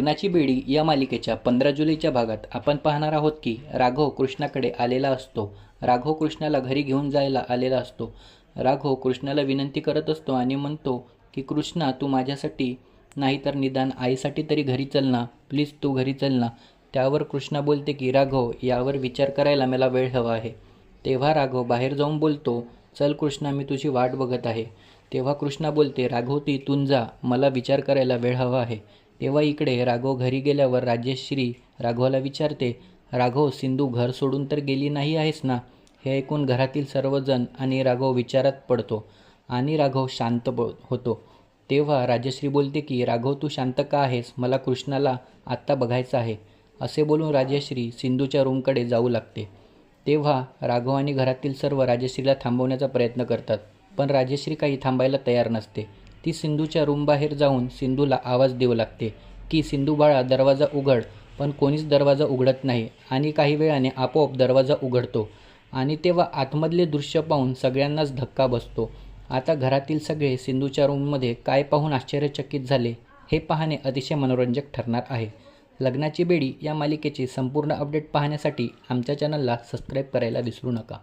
लग्नाची बेडी या मालिकेच्या पंधरा जुलैच्या भागात आपण पाहणार आहोत की राघव कृष्णाकडे आलेला असतो. राघव कृष्णाला घरी घेऊन जायला आलेला असतो. राघव कृष्णाला विनंती करत असतो आणि म्हणतो की कृष्णा तू माझ्यासाठी नाही तर निदान आईसाठी तरी घरी चल ना. प्लीज तू घरी चल ना. त्यावर कृष्णा बोलते की राघव यावर विचार करायला मला वेळ हवा आहे. तेव्हा राघव बाहेर जाऊन बोलतो चल कृष्णा मी तुझी वाट बघत आहे. तेव्हा कृष्णा बोलते राघव तू तुंजा जा. मला विचार करायला वेळ हवा आहे. तेव्हा इकडे राघव घरी गेल्यावर राजेश्री राघवाला विचारते राघव सिंधू घर सोडून तर गेली नाही आहेस ना? हे ऐकून घरातील सर्वजण आणि राघव विचारात पडतो आणि राघव शांत होतो. तेव्हा राजश्री बोलते की राघव तू शांत का आहेस? मला कृष्णाला आत्ता बघायचं आहे. असे बोलून राजश्री सिंधूच्या रूमकडे जाऊ लागते. तेव्हा राघव आणि घरातील सर्व राजश्रीला थांबवण्याचा प्रयत्न करतात पण राजश्री काही थांबायला तयार नसते. ती सिंधूच्या रूमबाहेर जाऊन सिंधूला आवाज देऊ लागते की सिंधू बाळा दरवाजा उघड पण कोणीच दरवाजा उघडत नाही. आणि काही वेळाने आपोआप दरवाजा उघडतो आणि तेव्हा आतमधले दृश्य पाहून सगळ्यांनाच धक्का बसतो. आता घरातील सगळे सिंधूच्या रूममध्ये काय पाहून आश्चर्यचकित झाले हे पाहणे अतिशय मनोरंजक ठरणार आहे. लग्नाची बेडी या मालिकेची संपूर्ण अपडेट पाहण्यासाठी आमच्या चॅनलला सबस्क्राईब करायला विसरू नका.